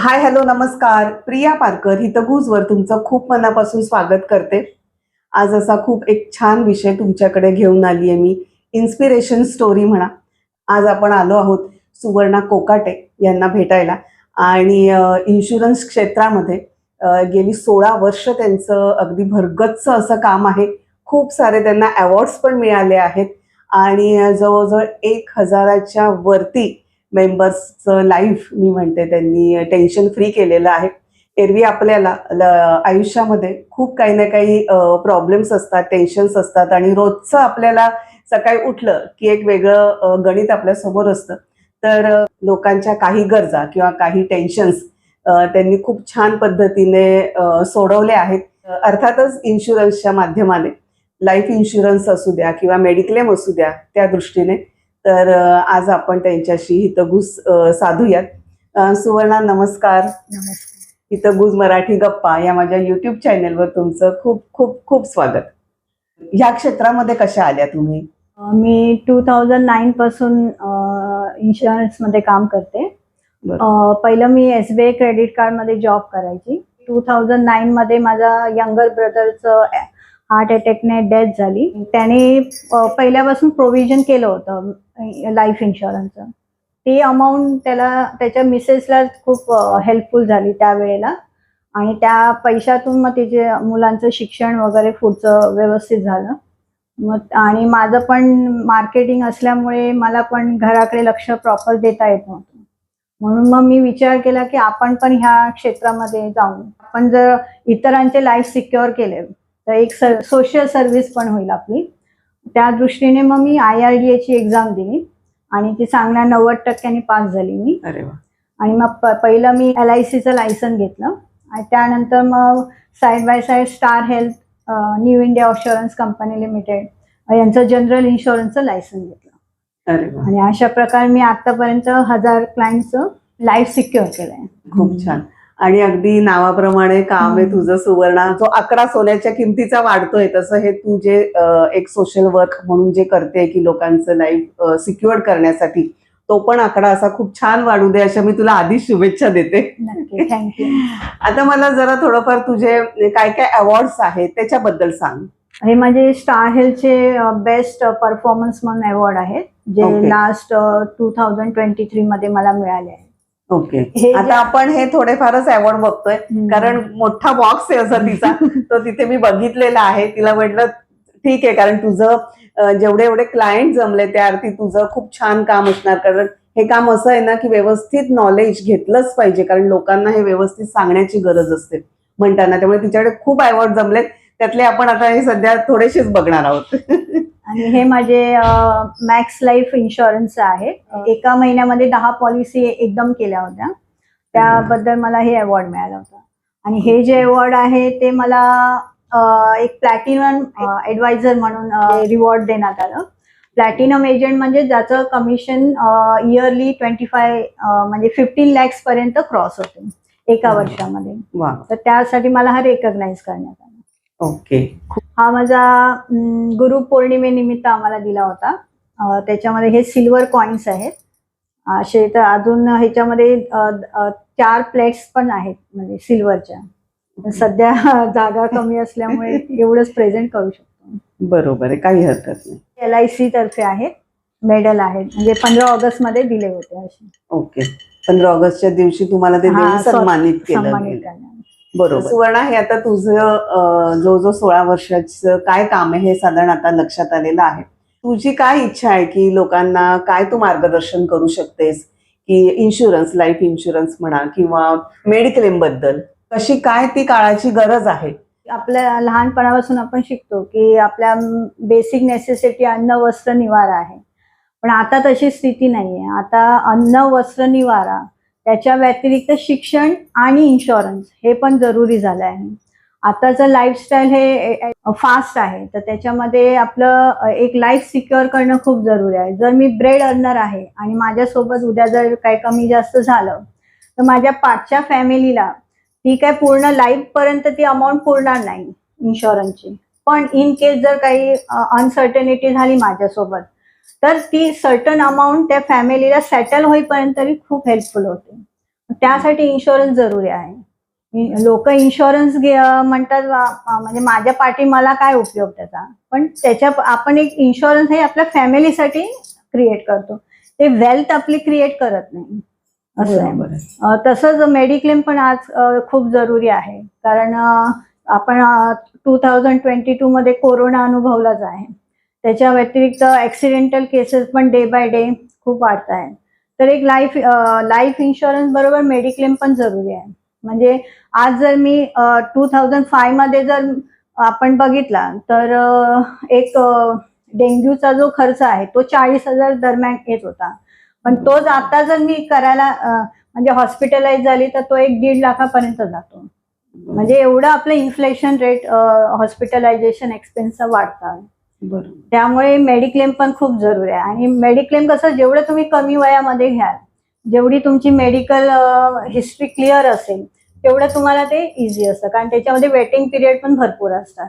Hi hello नमस्कार. प्रिया पारकर हितगुजवर तुमचं खूप मनापासून स्वागत करते. आज असा खूप एक छान विषय तुमच्याकडे घेऊन आली आहे मी. इन्स्पिरेशन स्टोरी म्हणा. आज आपण आलो आहोत सुवर्णा कोकाटे यांना भेटायला. आणि इन्शुरन्स क्षेत्रामध्ये गेली सोळा वर्ष त्यांचं अगदी भरगच्च असं काम आहे. खूप सारे त्यांना अवॉर्ड्स पण मिळाले आहेत. आणि जवळजवळ एक हजाराच्या वरती मेंबर्सचं लाईफ मी म्हणते त्यांनी टेन्शन फ्री केलेलं आहे. एरवी आपल्याला आयुष्यामध्ये खूप काही ना काही प्रॉब्लेम्स असतात टेन्शन्स असतात आणि रोजचं आपल्याला सकाळी उठलं की एक वेगळं गणित गणित आपल्यासमोर असतं. तर लोकांच्या काही गरजा किंवा काही टेन्शन्स त्यांनी खूप छान पद्धतीने सोडवले आहेत. अर्थातच इन्शुरन्सच्या माध्यमाने लाईफ इन्शुरन्स असू द्या किंवा मेडिक्लेम असू द्या त्या दृष्टीने तर आज आपण त्यांच्याशी हितगुज साधूयात. सुवर्णा नमस्कार. हितगुज मराठी गप्पा या माझ्या युट्यूब चॅनेलवर तुमचं खूप खूप खूप स्वागत. ह्या क्षेत्रामध्ये कशा आल्या तुम्ही? मी टू थाउजंड नाईन पासून इन्शुरन्समध्ये काम करते. पहिलं मी एस बी आय क्रेडिट कार्डमध्ये जॉब करायची. टू थाउजंड नाईन मध्ये माझा यंगर ब्रदरचं हार्ट अटॅकने डेथ झाली. त्याने पहिल्यापासून प्रोव्हिजन केलं होतं लाईफ इन्शुरन्सचं ते अमाऊंट त्याला त्याच्या मिसेसला खूप हेल्पफुल झाली त्यावेळेला. आणि त्या पैशातून मग तिचे मुलांचं शिक्षण वगैरे पुढचं व्यवस्थित झालं. मग आणि माझं पण मार्केटिंग असल्यामुळे मला पण घराकडे लक्ष प्रॉपर देता येत नव्हतं. म्हणून मग मी विचार केला की आपण पण ह्या क्षेत्रामध्ये जाऊन आपण जर इतरांचे लाईफ सिक्युअर केले तर एक सर सोशल सर्व्हिस पण होईल आपली. त्या दृष्टीने मग मी आय आर डी एची एक्झाम दिली आणि ती चांगल्या नव्वद टक्क्यांनी पास झाली मी. अरे वा. आणि मग पहिलं मी एल आय सीचं लायसन घेतलं. आणि त्यानंतर मग side by side star health new India insurance company limited यांचं जनरल इन्शुरन्सचं लायसन घेतलं. अरे वा. आणि अशा प्रकारे मी आतापर्यंत हजार क्लायंटचं लाईफ सिक्युअर केलंय. खूप छान. आणि अगदी नावाप्रमाणे काम आहे. तुझं सुवर्णा. जो अकरा सोन्याच्या किमतीचा वाढतोय तसं हे तू जे एक सोशल वर्क म्हणून जे करते की लोकांचं लाईफ सिक्युअर्ड करण्यासाठी तो पण आकडा असा खूप छान वाढू दे अशा मी तुला आधीच शुभेच्छा देते. थँक्यू आता मला जरा थोडंफार तुझे काय काय अवॉर्ड्स आहेत त्याच्याबद्दल सांग. हे माझे स्टार हेल्थचे बेस्ट परफॉर्मन्स म्हणून अवॉर्ड आहेत जे. Last two thousand twenty three मध्ये मला मिळाले आहे ओके. आता आपण हे थोडेफारच अवॉर्ड बघतोय. कारण मोठा बॉक्स आहे असा तिचा. तो तिथे मी बघितलेला आहे. तिला म्हटलं ठीक आहे कारण तुझं जेवढे एवढे क्लायंट जमले त्या अर्थी तुझं खूप छान काम असणार. कारण हे काम असं आहे ना की व्यवस्थित नॉलेज घेतलंच पाहिजे. कारण लोकांना हे व्यवस्थित सांगण्याची गरज असते. म्हणताना. त्यामुळे तिच्याकडे खूप अवॉर्ड जमलेत त्यातले आपण आता हे सध्या थोडेसेच बघणार आहोत. आणि हे माझे मॅक्स लाईफ इन्शुरन्स आहे. एका महिन्यामध्ये दहा पॉलिसी एकदम केल्या होत्या. त्याबद्दल मला हे अवॉर्ड मिळाला होता. आणि हे जे अवॉर्ड आहे ते मला एक प्लॅटिनम ऍडवायझर म्हणून रिवॉर्ड देण्यात आलं. प्लॅटिनम एजंट म्हणजे ज्याचं कमिशन इयरली ट्वेंटी फाय म्हणजे फिफ्टीन लॅक्स पर्यंत क्रॉस होते एका. वर्षामध्ये. तर त्यासाठी मला हा रेकग्नाइज करण्यात आला. ओके. हा माझा अं, गुरुपौर्णिमेनिमित्त आम्हाला दिला होता. त्याच्यामध्ये हे सिल्वर कॉइन्स आहेत. असे तर अजून ह्याच्यामध्ये चार प्लेट्स पण आहेत म्हणजे सिल्वरच्या. सध्या जागा कमी असल्यामुळे एवढंच प्रेझेंट करू शकतो. बरोबर आहे काही हरकत नाही. एल आय सी तर्फे आहेत मेडल आहेत. म्हणजे पंधरा ऑगस्टमध्ये दिले होते असे. ओके. पंधरा ऑगस्टच्या दिवशी तुम्हाला ते सन्मानित केलं बरोबर. सुवर्णा हे आता तुझं जो जो सोळा वर्षाचं काय काम आहे हे साधारण आता लक्षात आलेलं आहे. तुझी काय इच्छा आहे की लोकांना काय तू मार्गदर्शन करू शकतेस? की इन्शुरन्स लाईफ इन्शुरन्स म्हणा किंवा मेडिक्लेमबद्दल. कशी काय ती काळाची गरज आहे? आपल्या लहानपणापासून आपण शिकतो की आपल्या बेसिक नेसेसिटी अन्न वस्त्र निवारा आहे. पण आता तशी स्थिती नाहीये. आता अन्न वस्त्र निवारा त्याच्या व्यतिरिक्त शिक्षण आणि इन्शुरन्स हे पण जरुरी झालं आहे. आताचं लाईफस्टाईल हे फास्ट आहे. तर त्याच्यामध्ये आपलं एक लाईफ सिक्युअर करणं खूप जरुरी आहे. जर मी ब्रेड अर्नर आहे आणि माझ्यासोबत उद्या जर काही कमी जास्त झालं तर माझ्या पाठच्या फॅमिलीला ती काय पूर्ण लाईफपर्यंत ती अमाऊंट पुरणार नाही इन्शुरन्सची पण इन केस जर काही अनसर्टनिटी झाली माझ्यासोबत तर ती सर्टन अमाऊंट त्या फॅमिलीला सेटल होईपर्यंत तरी खूप हेल्पफुल होते. त्यासाठी इन्शुरन्स जरुरी आहे. लोक इन्शुरन्स म्हणतात म्हणजे माझ्या पाठी मला काय उपयोग त्याचा? पण त्याच्या आपण एक इन्शुरन्स हे आपल्या फॅमिलीसाठी क्रिएट करतो. ते वेल्थ आपली क्रिएट करत नाही. असं तसंच मेडिक्लेम पण आज खूप जरुरी आहे. कारण आपण टू थाउजंड ट्वेंटी टू मध्ये कोरोना अनुभवलाच आहे. त्याच्या व्यतिरिक्त ॲक्सिडेंटल केसेस पण डे बाय डे खूप वाढत आहेत. तर एक लाईफ लाईफ इन्शुरन्स बरोबर मेडिक्लेम पण जरुरी आहे. म्हणजे आज जर मी टू थाउजंड फायमध्ये जर आपण बघितला तर एक डेंग्यूचा जो खर्च आहे तो चाळीस हजार दरम्यान येत होता. पण तोच आता जर मी करायला म्हणजे हॉस्पिटलाइज झाली तर तो एक दीड लाखापर्यंत जातो. म्हणजे एवढं आपलं इन्फ्लेशन रेट हॉस्पिटलायझेशन एक्सपेन्स वाढतात त्यामुळे मेडिक्लेम पण खूप जरुरी आहे. आणि मेडिक्लेम कसं जेवढं तुम्ही कमी वयामध्ये घ्याल जेवढी तुमची मेडिकल हिस्ट्री क्लिअर असेल तेवढं तुम्हाला ते इझी असतं. कारण त्याच्यामध्ये वेटिंग पिरियड पण भरपूर असतात.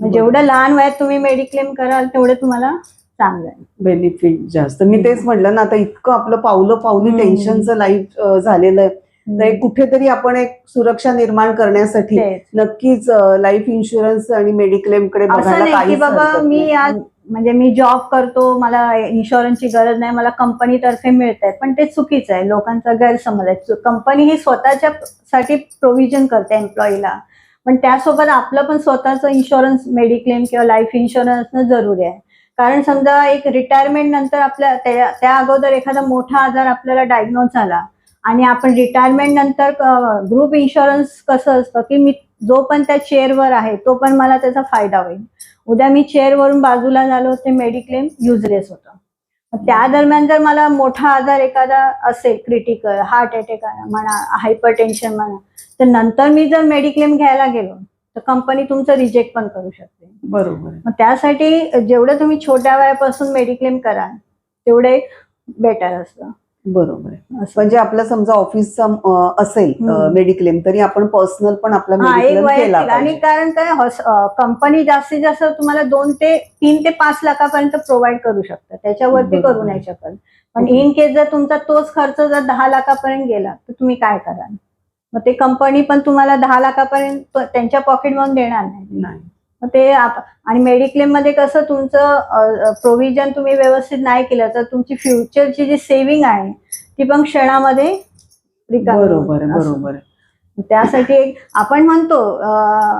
जेवढं लहान वयात तुम्ही मेडिक्लेम कराल तेवढं तुम्हाला चांगलं आहे. बेनिफिट जास्त. मी तेच म्हटलं ना आता इतकं आपलं पावलं पावली. टेन्शनचं लाईफ झालेलं आहे. तर कुठेतरी आपण एक सुरक्षा निर्माण करण्यासाठी. नक्कीच लाईफ इन्शुरन्स आणि मेडिक्लेमकडे असं बघायला नाही की काहीच बाबा मी. आज म्हणजे मी जॉब करतो मला इन्शुरन्सची गरज नाही मला कंपनीतर्फे मिळत आहे पण ते चुकीचं आहे. लोकांचा गैरसमज आहे. कंपनी ही स्वतःच्या साठी प्रोव्हिजन करते एम्प्लॉईला पण त्यासोबत आपलं पण स्वतःचं इन्शुरन्स मेडिक्लेम किंवा लाईफ इन्शुरन्स असणं जरुरी आहे. कारण समजा एक रिटायरमेंट नंतर आपल्या त्या अगोदर एखादा मोठा आजार आपल्याला डायग्नोज झाला आणि आपण रिटायरमेंट नंतर ग्रुप इन्शुरन्स कसं असतं की मी जो पण त्या चेअरवर आहे तो पण मला त्याचा फायदा होईल. उद्या मी चेअरवरून बाजूला झालो ते मेडिक्लेम युजलेस होतं. त्या दरम्यान जर मला मोठा आजार एखादा असेल क्रिटिकल हार्ट अटॅक म्हणा हायपर टेन्शन म्हणा तर नंतर मी जर मेडिक्लेम घ्यायला गेलो तर कंपनी तुमचं रिजेक्ट पण करू शकते. बरोबर. मग त्यासाठी जेवढं तुम्ही छोट्या वयापासून मेडिक्लेम कराल तेवढे बेटर असतं. बरोबर म्हणजे आपलं समजा ऑफिसचा असेल. मेडिक्लेम तरी आपण पर्सनल पण आपला केला आणि. कारण काय कंपनी जास्तीत जास्त तुम्हाला दोन ते तीन ते पाच लाखापर्यंत प्रोव्हाइड करू शकतं त्याच्यावरती. करू नाही शकत पण. इन केस जर तुमचा तोच खर्च जर दहा लाखापर्यंत गेला तर तुम्ही काय कराल मग ते कंपनी पण तुम्हाला दहा लाखापर्यंत त्यांच्या पॉकेट मधून देणार नाही ते आप- आणि मेडिक्लेममध्ये कसं तुमचं प्रोव्हिजन तुम्ही व्यवस्थित नाही केलं तर तुमची फ्युचरची जी सेव्हिंग आहे ती पण क्षणामध्ये बरोबर. बरोबर. त्यासाठी एक आपण म्हणतो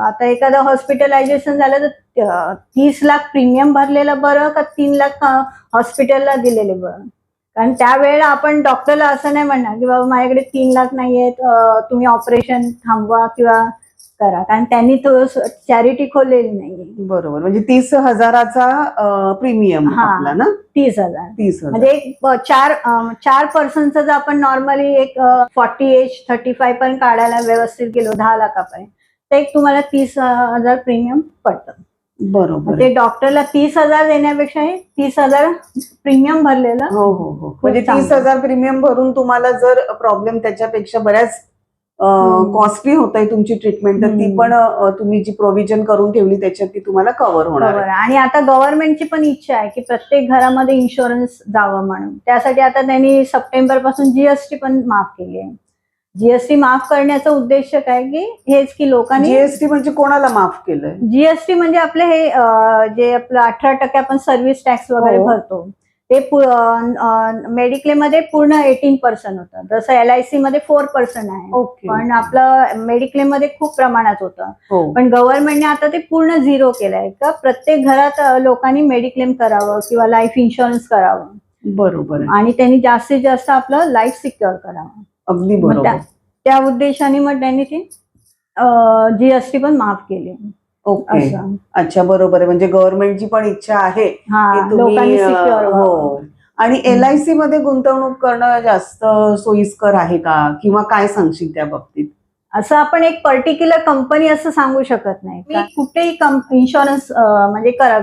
आता एखादं हॉस्पिटलायझेशन झालं तर तीस लाख प्रीमियम भरलेलं बरं का तीन लाख हॉस्पिटलला दिलेले बरं? कारण त्यावेळेला आपण डॉक्टरला असं नाही म्हणणार की बाबा माझ्याकडे तीन लाख नाही आहेत तुम्ही ऑपरेशन थांबवा किंवा करा कारण त्यांनी तो चॅरिटी खोललेली नाहीये बरोबर म्हणजे तीस हजाराचा प्रीमियम. आपला ना तीस हजार तीस हजार म्हणजे एक चार चार पर्सनचं जर आपण नॉर्मली एक फॉर्टी एज थर्टी फाय पर्यंत काढायला व्यवस्थित गेलो दहा लाखापर्यंत तर एक तुम्हाला तीस हजार प्रीमियम पडतं बरोबर. ते डॉक्टरला तीस हजार देण्यापेक्षा तीस हजार प्रीमियम भरलेलं हो हो हो म्हणजे. तीस हजार प्रीमियम भरून तुम्हाला जर प्रॉब्लेम त्याच्यापेक्षा बऱ्याच. कॉस्टली होत आहे तुमची ट्रीटमेंट तर ती. पण तुम्ही जी प्रोव्हिजन करून ठेवली त्याच्यात ती तुम्हाला कव्हर होणार. आणि आता गव्हर्नमेंटची पण इच्छा आहे की प्रत्येक घरामध्ये इन्शुरन्स जावं म्हणून त्यासाठी आता त्यांनी सप्टेंबरपासून जीएसटी पण माफ केली आहे जीएसटी माफ करण्याचा उद्देश काय की हेच की लोकांनी जीएसटी म्हणजे कोणाला माफ केलंय जीएसटी म्हणजे आपले हे जे आपलं अठरा टक्के आपण सर्व्हिस टॅक्स वगैरे हो. भरतो ते मेडिक्लेममध्ये पूर्ण एटीन पर्सेंट होतं. जसं एल आय सी मध्ये फोर पर्सेंट आहे. पण आपलं मेडिक्लेममध्ये खूप प्रमाणात होतं. हो. पण गव्हर्नमेंटने आता ते पूर्ण झिरो केलंय. का प्रत्येक घरात लोकांनी मेडिक्लेम करावं किंवा लाईफ इन्शुरन्स करावं. बरोबर आणि त्यांनी जास्तीत जास्त आपलं लाईफ सिक्युअर करावं. अगदी बरोबर त्या- त्या उद्देशाने मग त्यांनी ती जीएसटी पण माफ केली. ओके. असं. अच्छा बरोबर आहे. म्हणजे गव्हर्नमेंटची पण इच्छा आहे की तुम्ही लोकांनी अ, सिक्युअर हो. आणि एल आय सी मध्ये गुंतवणूक करणं जास्त सोयीस्कर आहे का? किंवा काय सांगशील त्या बाबतीत? असं आपण एक पर्टिक्युलर कंपनी असं सांगू शकत नाही. मी कुठेही इन्शुरन्स म्हणजे करा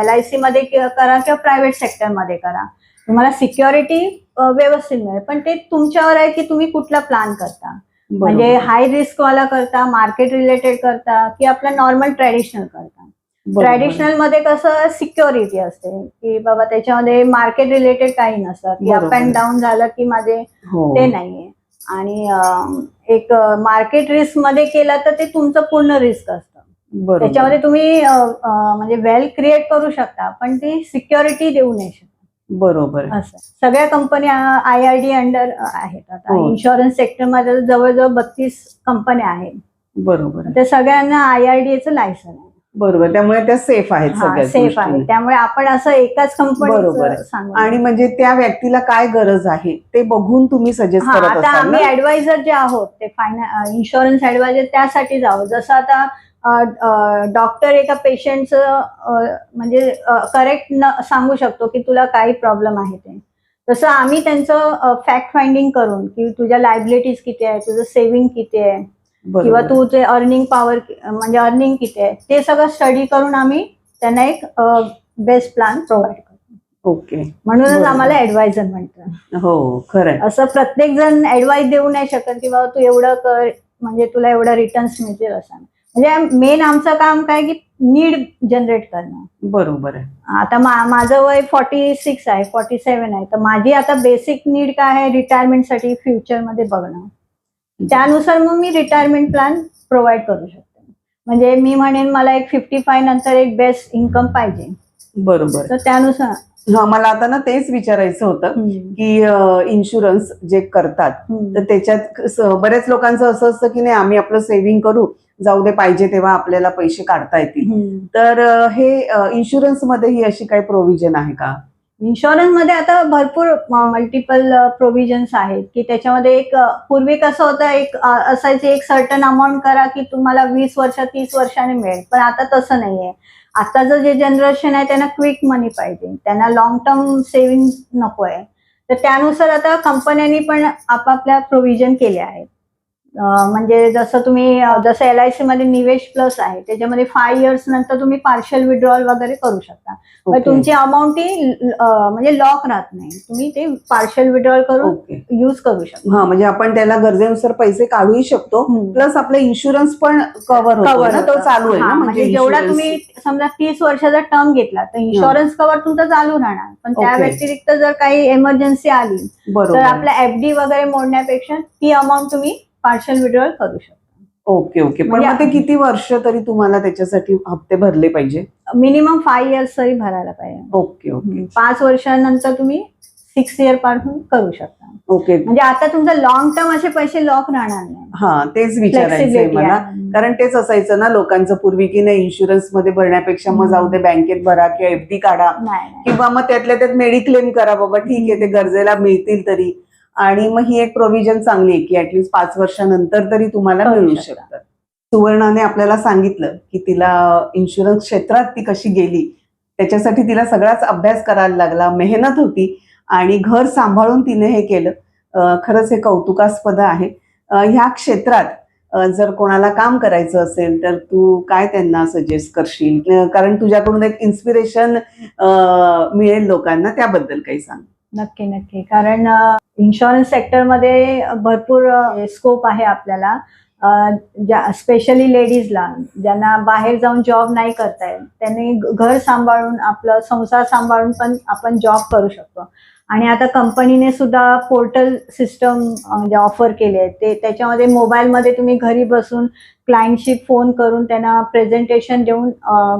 एल आय सी मध्ये कि- करा किंवा प्रायव्हेट सेक्टरमध्ये करा. तुम्हाला सिक्युरिटी व्यवस्थित मिळेल. पण ते तुमच्यावर आहे की तुम्ही कुठला प्लॅन करता. म्हणजे. हाय रिस्क वाला करता मार्केट रिलेटेड करता की आपला नॉर्मल ट्रॅडिशनल करता. ट्रॅडिशनलमध्ये कसं सिक्युरिटी असते की बाबा त्याच्यामध्ये मार्केट रिलेटेड काही नसतं की अप. अँड डाऊन झालं की माझे हो ते नाहीये आणि एक मार्केट रिस्कमध्ये केलं तर ते तुमचं पूर्ण रिस्क असतं त्याच्यामध्ये तुम्ही म्हणजे वेल क्रिएट करू शकता पण ती सिक्युरिटी देऊ नाही शकत बरोबर असं. सगळ्या कंपन्या आय आर डी अंडर आहेत. आता हो. इन्शुरन्स सेक्टरमध्ये जवळजवळ बत्तीस कंपन्या आहेत. बरोबर त्या सगळ्यांना आय आर डी चं लायसन आहे. बरोबर त्यामुळे त्या सेफ आहेत सगळ्या सेफ आहे त्यामुळे आपण असं एकाच बरोबर कंपनी आहे. सांगू. आणि म्हणजे त्या व्यक्तीला काय गरज आहे ते बघून तुम्ही सजेस्ट हा करत आता असाल आम्ही ना? ऍडवायझर जे आहोत ते फायना इन्शुरन्स ऍडवायझर त्यासाठी जावं जसं आता डॉक्टर एका पेशंटचं म्हणजे करेक्ट न सांगू शकतो की तुला काही प्रॉब्लेम आहे ते. तसं आम्ही त्यांचं फॅक्ट फाइंडिंग करून की तुझ्या लायबिलिटीज किती आहे तुझं सेव्हिंग किती आहे. किंवा तुझे अर्निंग पॉवर म्हणजे अर्निंग किती आहे ते सगळं स्टडी करून आम्ही त्यांना एक बेस्ट प्लॅन प्रोव्हाइड करतो. ओके. म्हणूनच. आम्हाला ऍडवायझर म्हणतात हो खरंय. असं प्रत्येक जण ऍडवाइस देऊ नाही शकत की बाबा तू एवढं कर म्हणजे तुला एवढं रिटर्न्स मिळतील असं. म्हणजे मेन आमचं काम काय की नीड जनरेट करणं. बरोबर आहे. आता मा- माझं वय फॉर्टी सिक्स आहे फॉर्टी सेव्हन आहे. तर माझी आता बेसिक नीड काय आहे? रिटायरमेंटसाठी फ्युचरमध्ये बघणं. त्यानुसार मग मी रिटायरमेंट प्लॅन प्रोव्हाइड करू शकते. म्हणजे मी म्हणेन मला एक फिफ्टी फाय नंतर एक बेस्ट इन्कम पाहिजे. बरोबर. तर त्यानुसार. हा मला आता ना तेच विचारायचं होतं हम्म. की इन्शुरन्स जे करतात हम्म. तर त्याच्यात कसं- बऱ्याच लोकांचं असं असतं की नाही आम्ही आपलं सेव्हिंग करू जाऊ दे पाहिजे तेव्हा आपल्याला पैसे काढता येतील. तर हे इन्शुरन्समध्ये ही अशी काही प्रोव्हिजन आहे का? इन्शुरन्समध्ये आता भरपूर मल्टिपल प्रोव्हिजन्स आहेत की त्याच्यामध्ये एक पूर्वी कसं होतं एक असायचे एक सर्टन अमाऊंट करा की तुम्हाला वीस वर्ष तीस वर्षाने मिळेल. पण आता तसं नाहीये. आताचं जे जनरेशन आहे त्यांना क्विक मनी पाहिजे. त्यांना लॉंग टर्म सेव्हिंग नको आहे तर त्यानुसार आता कंपन्यांनी पण आपापल्या प्रोव्हिजन केल्या आहेत. म्हणजे जसं तुम्ही जसं एल आय सी मध्ये निवेश प्लस आहे त्याच्यामध्ये फाय इयर्स नंतर तुम्ही पार्शल विड्रॉल वगैरे करू शकता. पण ओके. तुमची अमाऊंट अ, म्हणजे लॉक राहत नाही. तुम्ही ते पार्शल विड्रॉल करून युज करू शकता. हा म्हणजे आपण त्याला गरजेनुसार पैसे काढूही शकतो. प्लस आपलं इन्शुरन्स पण कव्हर कव्हर तो चालू आहे ना म्हणजे जेवढा. तुम्ही समजा तीस वर्षाचा टर्म घेतला तर इन्शुरन्स कव्हर तुमचा चालू राहणार. पण त्या. व्यतिरिक्त जर काही एमर्जन्सी आली तर आपल्या एफडी वगैरे मोडण्यापेक्षा ती अमाऊंट तुम्ही पार्शल विड्रॉल करू शकता. Okay okay. पण म्हणजे- मग ते किती वर्ष तरी तुम्हाला त्याच्यासाठी हप्ते भरले पाहिजे? मिनिमम फाय इयर्स तरी भरायला पाहिजे. Okay okay. पाच वर्षानंतर तुम्ही सिक्स इयरपासून करू शकता. ओके. म्हणजे आता तुमचं लॉंग टर्म असे पैसे लॉक राहणार नाही. हा तेच विचारायचंय Flexibility मला. आहे. कारण तेच असायचं ना लोकांचं पूर्वी की नाही इन्शुरन्समध्ये भरण्यापेक्षा मग जाऊ दे बँकेत भरा किंवा एफडी काढा. नाही नाही. किंवा मग त्यातल्या त्यात मेडिक्लेम करा बाबा ठीक आहे ते गरजेला मिळतील तरी. आणि मग ही एक प्रोव्हिजन चांगली आहे की ऍटलीस्ट पाच वर्षानंतर तरी तुम्हाला मिळू शकता. शकतात सुवर्णाने आपल्याला सांगितलं की तिला इन्शुरन्स क्षेत्रात ती कशी गेली त्याच्यासाठी तिला सगळाच अभ्यास करायला लागला मेहनत होती आणि घर सांभाळून तिने हे केलं. खरंच हे कौतुकास्पद आहे. ह्या क्षेत्रात जर कोणाला काम करायचं असेल तर तू काय त्यांना सजेस्ट करशील? कारण तुझ्याकडून एक इन्स्पिरेशन मिळेल लोकांना त्याबद्दल काही सांग. नक्की नक्की. कारण इन्शुरन्स सेक्टरमध्ये भरपूर स्कोप आहे आपल्याला. ज्या स्पेशली लेडीजला ज्यांना बाहेर जाऊन जॉब नाही करता येत त्यांनी घर सांभाळून आपलं संसार सांभाळून पण आपण जॉब करू शकतो. आणि आता कंपनीने सुद्धा पोर्टल सिस्टम म्हणजे ऑफर केले आहे ते त्याच्यामध्ये मोबाईलमध्ये तुम्ही घरी बसून क्लायंटशी फोन करून त्यांना प्रेझेंटेशन देऊन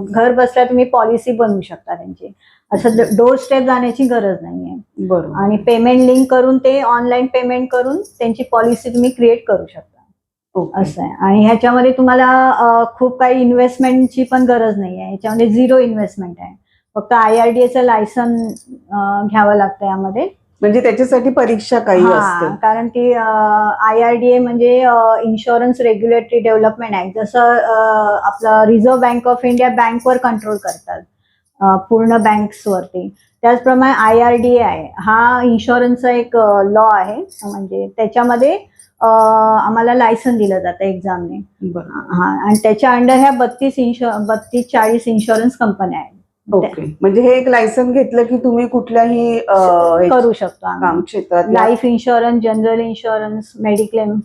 घर बसल्या तुम्ही पॉलिसी बनवू शकता त्यांची. असं डोर स्टेप जाण्याची गरज नाही आहे बरोबर. आणि पेमेंट लिंक करून ते ऑनलाईन पेमेंट करून त्यांची पॉलिसी तुम्ही क्रिएट करू शकता. असं आहे. आणि ह्याच्यामध्ये तुम्हाला खूप काही इन्व्हेस्टमेंटची पण गरज नाही आहे ह्याच्यामध्ये झिरो इन्व्हेस्टमेंट आहे. फक्त आय आर डी एचं लायसन घ्यावं लागतं यामध्ये. म्हणजे त्याच्यासाठी परीक्षा काही असते. कारण ती आय आर डी ए म्हणजे इन्शुरन्स रेग्युलेटरी डेव्हलपमेंट ऍक्ट जसं आपलं रिझर्व्ह बँक ऑफ इंडिया बँकवर कंट्रोल करतात. पूर्ण बँक्सवरती. त्याचप्रमाणे आय आर डी आहे. हा इन्शुरन्सचा एक लॉ आहे. म्हणजे त्याच्यामध्ये आम्हाला लायसन दिलं जातं एक्झामने. हा आणि त्याच्या अंडर ह्या बत्तीस इन्शु बत्तीस चाळीस इन्शुरन्स कंपन्या आहेत. ओके. म्हणजे हे एक लायसन घेतलं की तुम्ही कुठल्याही करू शकतो क्षेत्रात life insurance general insurance mediclaim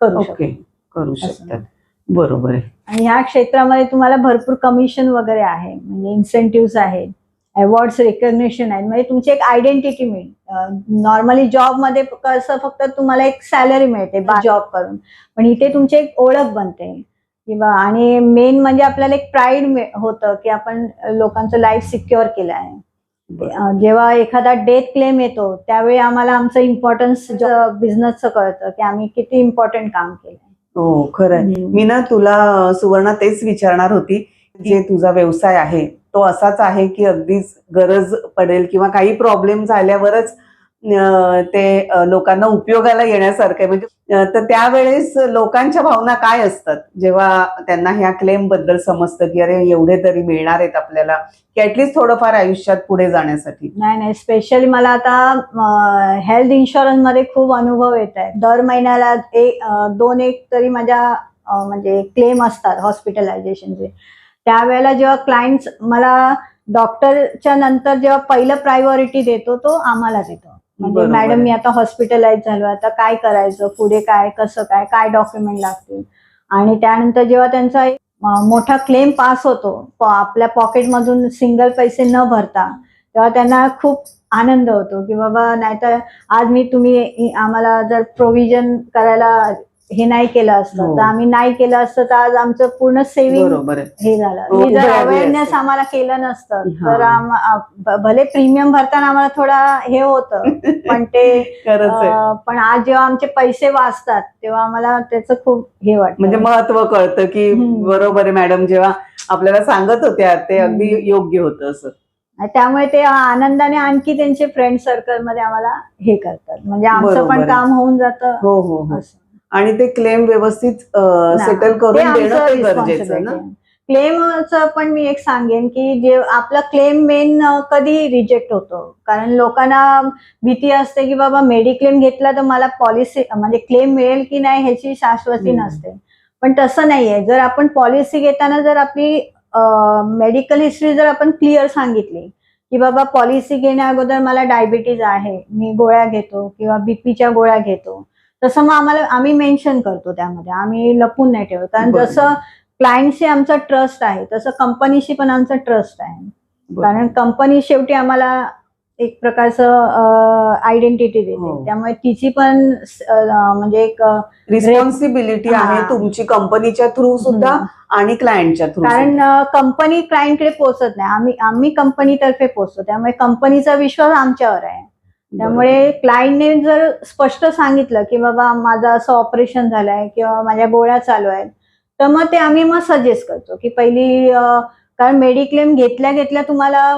करू शकतो. ओके करू शकतात. बरोबर आहे. आणि ह्या क्षेत्रामध्ये तुम्हाला भरपूर कमिशन वगैरे आहे. म्हणजे इन्सेंटिव्ह आहेत अवॉर्ड्स रिकग्निशन आहेत. म्हणजे तुमची एक आयडेंटिटी मिळेल नॉर्मली जॉबमध्ये कसं फक्त तुम्हाला एक सॅलरी मिळते जॉब करून. पण इथे तुमची एक ओळख बनते. किंवा आणि मेन म्हणजे आपल्याला एक प्राईड होतं की आपण लोकांचं लाईफ सिक्युअर केलं आहे. जेव्हा एखादा डेथ क्लेम येतो त्यावेळी आम्हाला आमचं इम्पॉर्टन्स बिझनेसचं कळतं की आम्ही किती इम्पॉर्टंट काम केलंय. हो खरंय हम्म. मी ना तुला सुवर्णा तेच विचारणार होती जे तुझा व्यवसाय आहे तो असाच आहे की अगदीच गरज पडेल किंवा काही प्रॉब्लेम झाल्यावरच ते लोकांना उपयोगाला येण्यासारखं म्हणजे तर त्यावेळेस लोकांच्या भावना काय असतात? जेव्हा त्यांना ह्या क्लेमबद्दल समजतं की अरे एवढे तरी मिळणार आहेत आपल्याला की ऍटलीस्ट थोडंफार आयुष्यात पुढे जाण्यासाठी. नाही नाही स्पेशली मला आता हेल्थ इन्शुरन्समध्ये खूप अनुभव येत आहे दर महिन्याला एक दोन एक तरी माझ्या म्हणजे क्लेम असतात हॉस्पिटलायझेशनचे त्यावेळेला जेव्हा क्लायंट्स मला डॉक्टरच्या नंतर जेव्हा पहिलं प्रायोरिटी देतो तो आम्हाला देतो. म्हणजे मॅडम. मी आता हॉस्पिटलाइज झालो. आता काय करायचं? पुढे काय? कसं काय? काय डॉक्युमेंट लागतील? आणि त्यानंतर जेव्हा त्यांचा मोठा क्लेम पास होतो आपल्या पॉकेटमधून सिंगल पैसे न भरता तेव्हा त्यांना खूप आनंद होतो की बाबा नाहीतर आज मी तुम्ही आम्हाला जर प्रोव्हिजन करायला हे नाही केलं असतं हो. तर आम्ही नाही केलं असतं तर आज आमचं पूर्ण सेव्हिंग बरोबर आहे हे झालं हो, मी जर उभे राहिले अवेअरनेस असते. आम्हाला केलं नसतं हा. तर आम- आ- भ- भले प्रीमियम भरताना आम्हाला थोडा हे होतं पण ते खरंच आहे अं, पण आज जेव्हा आमचे पैसे वाचतात तेव्हा आम्हाला त्याचं खूप हे वाटतं म्हणजे महत्त्व कळतं की हम्म. बरोबर आहे मॅडम जेव्हा आपल्याला सांगत होत्या ते अगदी हम्म. योग्य होतं असं आणि त्यामुळे ते आनंदाने आणखी त्यांचे फ्रेंड सर्कलमध्ये आम्हाला हे करतात म्हणजे आमचं बरोबर पण आहे. काम होऊन जातं हो हो हो असं. आणि ते क्लेम व्यवस्थित सेटल करून देणं गरजेचं आहे ना. क्लेमचं पण मी एक सांगेन की जे आपला क्लेम मेन कधी रिजेक्ट होतो. कारण लोकांना भीती असते की बाबा मेडिक्लेम घेतला तर मला पॉलिसी म्हणजे क्लेम मिळेल की नाही ह्याची शाश्वती. नसते. पण तसं नाहीये. जर आपण पॉलिसी घेताना जर आपली मेडिकल हिस्ट्री जर आपण क्लिअर सांगितली की बाबा पॉलिसी घेण्या अगोदर मला डायबिटीज आहे मी गोळ्या घेतो किंवा बीपीच्या गोळ्या घेतो तसं मग आम्हाला आम्ही मेन्शन करतो त्यामध्ये. आम्ही लपून नाही ठेवत. कारण. जसं क्लायंटशी आमचा ट्रस्ट आहे तसं कंपनीशी पण आमचा ट्रस्ट आहे. कारण कंपनी शेवटी आम्हाला एक प्रकारचं आयडेंटिटी देते. हो. त्यामुळे तिची पण म्हणजे एक रिस्पॉन्सिबिलिटी आहे. तुमची कंपनीच्या थ्रू सुद्धा आणि क्लायंटच्या थ्रू कारण कंपनी क्लायंटकडे पोहोचत नाही. आम्ही आम्ही कंपनीतर्फे पोहोचतो. त्यामुळे कंपनीचा विश्वास आमच्यावर आहे. त्यामुळे क्लायंटने जर स्पष्ट सांगितलं की बाबा माझं असं ऑपरेशन झालंय किंवा माझ्या गोळ्या चालू आहेत तर मग ते आम्ही मग सजेस्ट करतो की पहिली कारण मेडिक्लेम घेतल्या घेतल्या तुम्हाला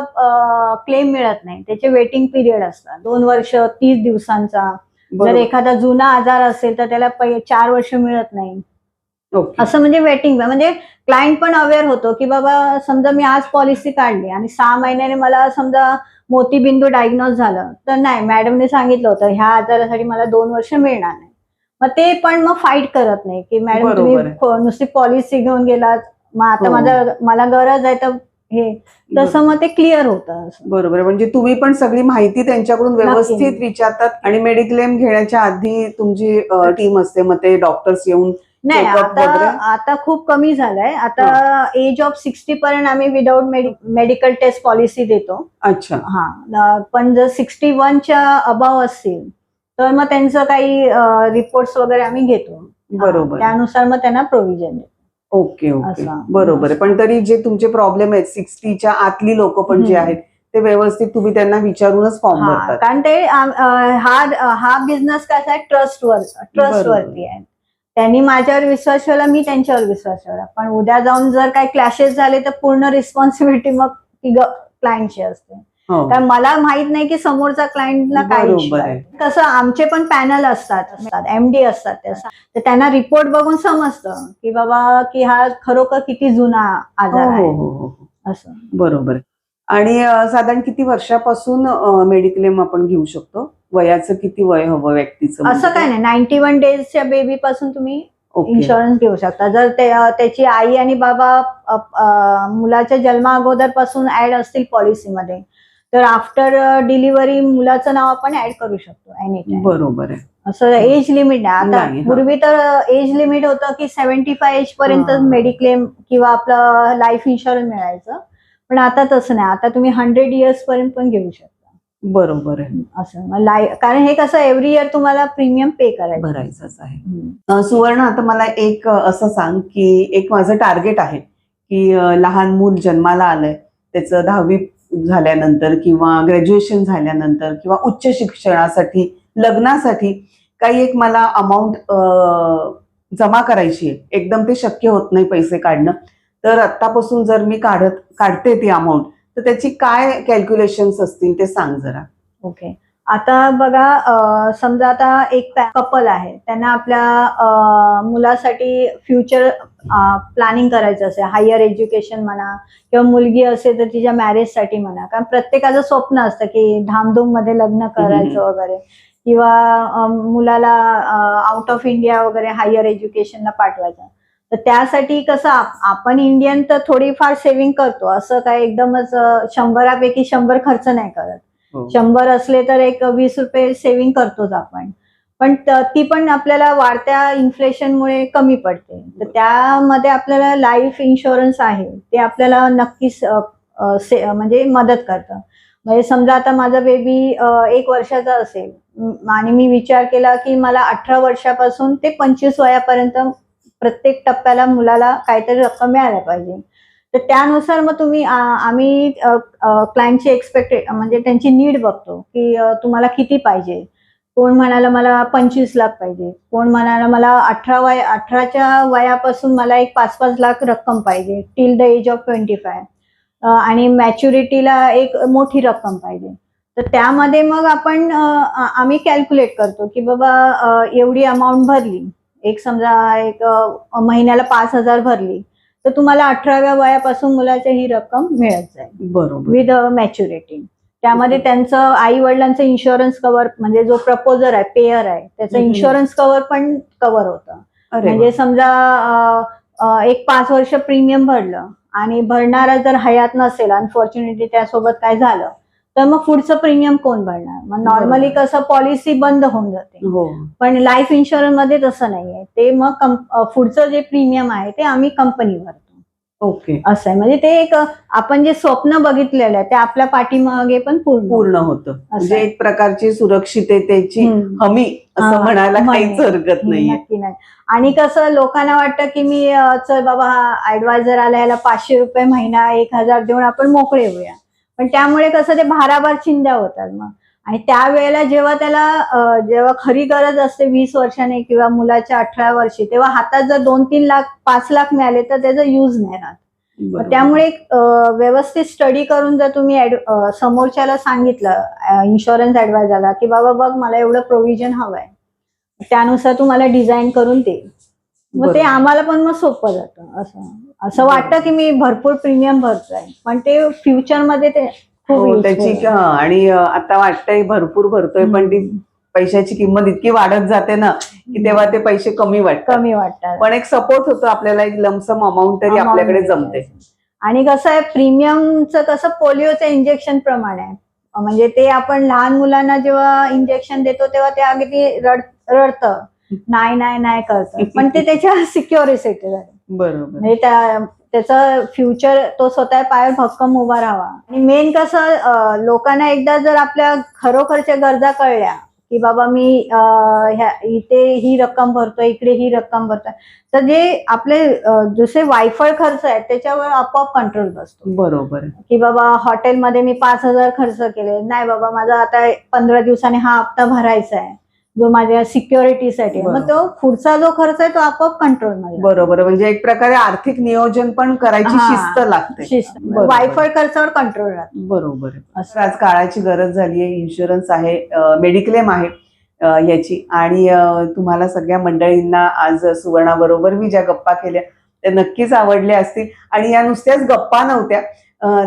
क्लेम मिळत नाही. त्याचे वेटिंग पिरियड असतात. दोन वर्ष तीस दिवसांचा. जर एखादा जुना आजार असेल तर त्याला चार वर्ष मिळत नाही. असं म्हणजे वेटिंग म्हणजे क्लायंट पण अवेअर होतो की बाबा समजा मी आज पॉलिसी काढली आणि सहा महिन्याने मला समजा मोतीबिंदू डायग्नोज झालं तर नाही मॅडमने सांगितलं होतं ह्या आजारासाठी मला दोन वर्ष मिळणार नाही मग ते पण मग फाईट करत नाही की मॅडम तुम्ही नुसती पॉलिसी घेऊन गेलात मग आता हो. माझा मला गरज आहे तर हे तसं मग ते क्लिअर होतं. बरोबर. म्हणजे तुम्ही पण सगळी माहिती त्यांच्याकडून व्यवस्थित. विचारतात आणि मेडिक्लेम घेण्याच्या आधी तुमची टीम असते मग ते डॉक्टर्स येऊन नाही आता? आता खूप कमी झालंय. आता एज ऑफ सिक्स्टी पर्यंत आम्ही विदाऊट मेडिकल टेस्ट पॉलिसी देतो. अच्छा. हा. पण जर सिक्स्टी वनच्या अबाव असतील तर मग त्यांचं काही रिपोर्ट्स वगैरे आम्ही घेतो. बरोबर. त्यानुसार मग त्यांना प्रोव्हिजन देतो. Okay okay. बरोबर आहे. पण तरी जे तुमचे प्रॉब्लेम आहेत सिक्स्टीच्या आतली लोक पण जे. आहेत ते व्यवस्थित तुम्ही त्यांना विचारूनच फॉर्म भरतात. कारण ते हा हा बिझनेस कसा आहे? ट्रस्ट वर ट्रस्ट वरती आहे त्यांनी माझ्यावर विश्वास ठेवला मी त्यांच्यावर विश्वास ठेवला. पण उद्या जाऊन जर काही क्लॅशेस झाले तर पूर्ण रिस्पॉन्सिबिलिटी मग ती क्लायंटची असते. हो. कारण मला माहीत नाही की समोरचा क्लायंटला काय आहे. आहे. कसं आमचे पण पॅनल असतात एमडी असतात ते तर त्यांना रिपोर्ट बघून समजतं की बाबा की हा खरोखर किती जुना आजार हो आहे. हो हो असं. बरोबर. आहे. आणि साधारण किती वर्षापासून मेडिक्लेम आपण घेऊ शकतो? वयाचं किती वय हवं व्यक्तीचं म्हणजे? असं काय नाही. नाईन्टी वन डेजच्या बेबी पासून तुम्ही इन्शुरन्स घेऊ शकता. जर त्याची आई आणि बाबा मुलाच्या जन्मा अगोदरपासून ऍड असतील पॉलिसीमध्ये तर आफ्टर डिलिव्हरी मुलाचं नाव आपण ऍड करू शकतो एनी बरोबर आहे. असं एज लिमिट नाही, आता. पूर्वी तर एज लिमिट होतं की सेव्हन्टी फाय एज पर्यंत. मेडिक्लेम किंवा आपलं लाईफ इन्शुरन्स मिळायचं. पण आता तसं नाही. आता तुम्ही हंड्रेड इयर्स पर्यंत पण घेऊ शकता. बरोबर आहे. असं. लाय कारण हे कसं एव्हरी इयर तुम्हाला प्रीमियम पे करायचं. भरायचंच आहे. सुवर्ण आता मला एक असं सांग की एक माझं टार्गेट आहे की लहान मूल जन्माला आलंय. त्याचं दहावी झाल्यानंतर किंवा ग्रॅज्युएशन झाल्यानंतर किंवा उच्च शिक्षणासाठी लग्नासाठी काही एक मला अमाऊंट जमा करायची आहे. एकदम ते शक्य होत नाही पैसे काढणं. तर आत्तापासून जर मी काढत काढते ती अमाऊंट तर त्याची काय कॅल्क्युलेशन्स असतील ते सांग जरा. ओके आता बघा समजा आता एक कपल आहे. त्यांना आपल्या मुलासाठी फ्युचर प्लॅनिंग करायचं असेल हायर एज्युकेशन म्हणा किंवा मुलगी असेल तर तिच्या मॅरेजसाठी म्हणा. कारण प्रत्येकाचं स्वप्न असतं की धामधूममध्ये लग्न करायचं वगैरे. किंवा मुलाला आउट ऑफ इंडिया वगैरे हायर एज्युकेशनला पाठवायचं. तर त्यासाठी कसं आप- आपण इंडियन तर थोडीफार सेव्हिंग करतो. असं काय एकदमच शंभरापैकी शंभर खर्च नाही करत. हो. शंभर असले तर एक वीस रुपये सेव्हिंग करतोच आपण. पण त- पण आपल्याला वाढत्या इन्फ्लेशनमुळे कमी पडते. तर त्यामध्ये आपल्याला लाईफ इन्शुरन्स आहे. ते आपल्याला नक्कीच म्हणजे मदत करतं. म्हणजे समजा आता माझा बेबी एक वर्षाचा असेल. आणि मी विचार केला की मला अठरा वर्षापासून ते पंचवीस वयापर्यंत प्रत्येक टप्प्याला मुलाला काहीतरी रक्कम मिळायला पाहिजे. तर त्यानुसार मग तुम्ही आम्ही क्लायंटची एक्सपेक्टेड म्हणजे त्यांची नीड बघतो की तुम्हाला किती पाहिजे. कोण म्हणाला मला पंचवीस लाख पाहिजे. कोण म्हणाला मला अठरा वय अठराच्या वयापासून मला एक पाच पाच लाख रक्कम पाहिजे. Till the age of twenty five आणि मॅच्युरिटीला एक मोठी रक्कम पाहिजे. तर त्यामध्ये मग आपण आम्ही कॅल्क्युलेट करतो की बाबा एवढी अमाऊंट भरली. एक समजा एक महिन्याला पाच हजार भरली तर तुम्हाला अठराव्या वयापासून मुलाची ही रक्कम मिळत जाईल. बरोबर. विथ मॅच्युरिटी त्यामध्ये त्यांचं आई वडिलांचं इन्शुरन्स कव्हर म्हणजे जो प्रपोजर आहे पेयर आहे त्याचं. इन्शुरन्स कव्हर पण कव्हर होतं. म्हणजे समजा एक पाच वर्ष प्रीमियम भरलं आणि भरणारा जर हयात नसेल अनफॉर्च्युनेटली त्यासोबत काय झालं तर मग पुढचं प्रीमियम कोण भरणार? मग नॉर्मली. कसं पॉलिसी बंद होऊन जाते. हो. पण लाईफ इन्शुरन्समध्ये तसं नाहीये. ते मग पुढचं जे प्रीमियम आहे ते आम्ही कंपनी भरतो. ओके. असं आहे. म्हणजे ते एक आपण जे स्वप्न बघितलेलं आहे ते आपल्या पाठीमागे पण पूर्ण पूर्ण होतं. म्हणजे. एक प्रकारची सुरक्षिततेची. हमी असं म्हणायला म्हणे. काहीच हरकत नाहीये. नक्की नाही आणि कसं लोकांना वाटतं की मी चल बाबा हा ऍडवायझर आला याला पाचशे रुपये महिना एक हजार देऊन आपण मोकळे होऊया. पण त्यामुळे कसं ते भाराभार चिंध्या होतात मग. आणि त्यावेळेला जेव्हा त्याला जेव्हा खरी गरज असते वीस वर्षाने किंवा मुलाच्या अठरा वर्षी तेव्हा हातात जर दोन तीन लाख पाच लाख मिळाले तर त्याचा यूज नाही राहत. त्यामुळे व्यवस्थित स्टडी करून जर तुम्ही समोरच्याला सांगितलं इन्शुरन्स ऍडवायझरला की बाबा बघ मला एवढं प्रोव्हिजन हवंय. त्यानुसार तू मला डिझाईन करून दे मग ते. आम्हाला पण मग सोपं जातं असं. असं वाटतं की मी भरपूर प्रीमियम भरतोय. पण ते फ्युचरमध्ये ते खूप हो, त्याची आणि आता वाटतंय भरपूर भरतोय पण ती पैशाची किंमत इतकी वाढत जाते ना की तेव्हा ते पैसे कमी वाटतात. कमी वाटतात. पण एक सपोर्ट होतो आपल्याला एक लमसम अमाऊंट तरी आपल्याकडे. जमते. आणि कसं आहे प्रीमियमचं कसं पोलिओचं इंजेक्शन प्रमाणे आहे. म्हणजे ते आपण लहान मुलांना जेव्हा इंजेक्शन देतो तेव्हा ते अगदी रड रडतं. नाही नाही नाही करतं. पण ते त्याच्या सिक्युरिटी बरोबर. म्हणजे त्या त्याचं फ्युचर तो स्वतः पायावर भक्कम उभा राहावा. आणि मेन कसं लोकांना एकदा जर आपल्या खरोखरच्या गरजा कळल्या की बाबा मी इथे ही रक्कम भरतोय इकडे ही रक्कम भरतोय तर जे आपले दुसरे वायफळ खर्च आहेत त्याच्यावर आपोआप कंट्रोल बसतो. बरोबर. की बाबा हॉटेलमध्ये मी पाच हजार खर्च केले. नाही बाबा माझा आता पंधरा दिवसाने हा हप्ता भरायचा आहे. जो माझ्या सिक्युरिटीसाठी. मग तो पुढचा जो खर्च आहे तो आपोआप कंट्रोलमध्ये बरोबर म्हणजे एक प्रकारे आर्थिक नियोजन पण करायची. शिस्त लागते. शिस्त. वायफळ खर्चावर कंट्रोल राहतो. बरोबर. असं. आज काळाची गरज झाली आहे. इन्शुरन्स आहे. मेडिक्लेम आहे. याची. आणि तुम्हाला सगळ्या मंडळींना आज सुवर्णाबरोबर मी ज्या गप्पा केल्या त्या नक्कीच आवडल्या असतील. आणि या नुसत्याच गप्पा नव्हत्या.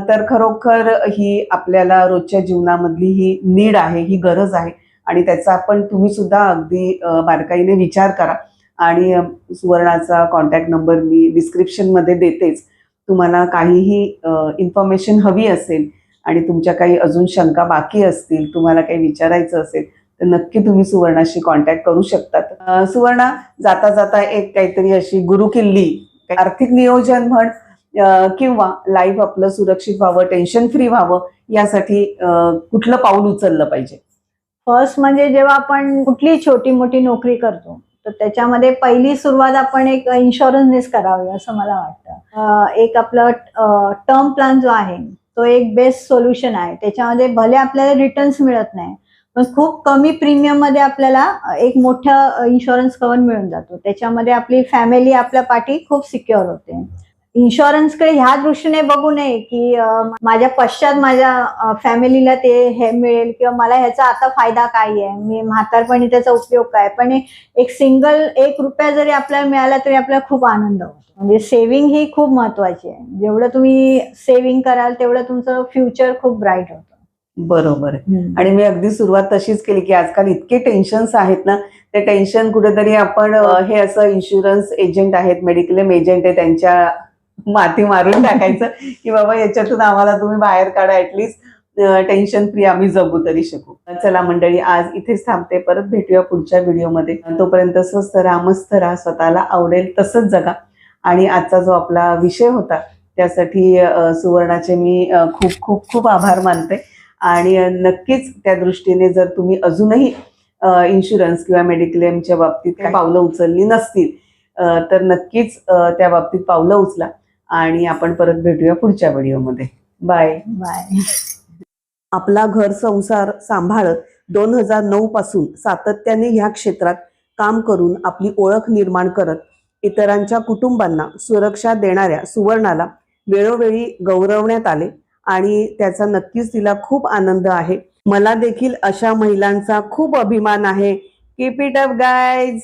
तर खरोखर ही आपल्याला रोजच्या जीवनामधली ही नीड आहे ही गरज आहे. आणि त्याचा आपण तुम्ही सुद्धा अगदी बारकाईने विचार करा. आणि सुवर्णाचा कॉन्टॅक्ट नंबर मी डिस्क्रिप्शनमध्ये देतेच. तुम्हाला काहीही इन्फॉर्मेशन हवी असेल आणि तुमच्या काही अजून शंका बाकी असतील तुम्हाला काही विचारायचं असेल तर नक्की तुम्ही सुवर्णाशी कॉन्टॅक्ट करू शकतात. सुवर्णा जाता जाता एक काहीतरी अशी गुरुकिल्ली आर्थिक नियोजन म्हण किंवा लाईफ आपलं सुरक्षित व्हावं टेन्शन फ्री व्हावं यासाठी कुठलं पाऊल उचललं पाहिजे? फर्स्ट म्हणजे जेव्हा आपण कुठली छोटी मोठी नोकरी करतो तर त्याच्यामध्ये पहिली सुरुवात आपण एक इन्शुरन्सनेच करावी असं मला वाटतं. एक आपलं टर्म प्लॅन जो आहे तो एक बेस्ट सोल्युशन आहे. त्याच्यामध्ये भले आपल्याला रिटर्न्स मिळत नाही पण खूप कमी प्रीमियममध्ये आपल्याला एक मोठं इन्शुरन्स कव्हर मिळून जातो. त्याच्यामध्ये आपली फॅमिली आपल्या पाठी खूप सिक्युअर होते. इन्शुरन्सकडे ह्या दृष्टीने बघू नये की माझ्या पश्चात माझ्या फॅमिलीला ते हे मिळेल किंवा मला ह्याचा आता फायदा काय आहे? मी म्हातारपणी त्याचा उपयोग काय पण एक सिंगल एक रुपया जरी आपल्याला मिळाला तरी आपल्याला खूप आनंद होतो. म्हणजे सेव्हिंग ही खूप महत्वाची आहे. जेवढं तुम्ही सेव्हिंग कराल तेवढं तुमचं फ्युचर खूप ब्राईट होतं. बरोबर आणि मी अगदी सुरुवात तशीच केली की आजकाल इतके टेन्शन्स आहेत ना ते टेन्शन कुठेतरी आपण हे असं इन्शुरन्स एजंट आहेत मेडिक्लेम एजंट आहे त्यांच्या माती मारून टाकायचं की बाबा याच्यातून आम्हाला तुम्ही बाहेर काढा ऍटलिस्ट टेन्शन फ्री आम्ही जगू तरी शकू. चला मंडळी आज इथेच थांबते. परत भेटूया पुढच्या व्हिडिओमध्ये. तोपर्यंत स्वस्त राहा मस्त राहा स्वतःला आवडेल तसंच जगा. आणि आजचा जो आपला विषय होता त्यासाठी सुवर्णाचे मी खूप खूप खूप आभार मानते. आणि नक्कीच त्या दृष्टीने जर तुम्ही अजूनही इन्शुरन्स किंवा मेडिक्लेमच्या बाबतीत काही पावलं उचलली नसतील तर नक्कीच त्या बाबतीत पावलं उचला. आणि आपण परत भेटूया पुढच्या व्हिडिओमध्ये. बाय बाय आपला घर संसार सांभाळत दोन हजार नऊ पासून सातत्याने ह्या क्षेत्रात काम करून आपली ओळख निर्माण करत इतरांच्या कुटुंबांना सुरक्षा देणाऱ्या सुवर्णाला वेळोवेळी गौरवण्यात आले आणि त्याचा नक्कीच तिला खूप आनंद आहे. मला देखील अशा महिलांचा खूप अभिमान आहे. Keep it up guys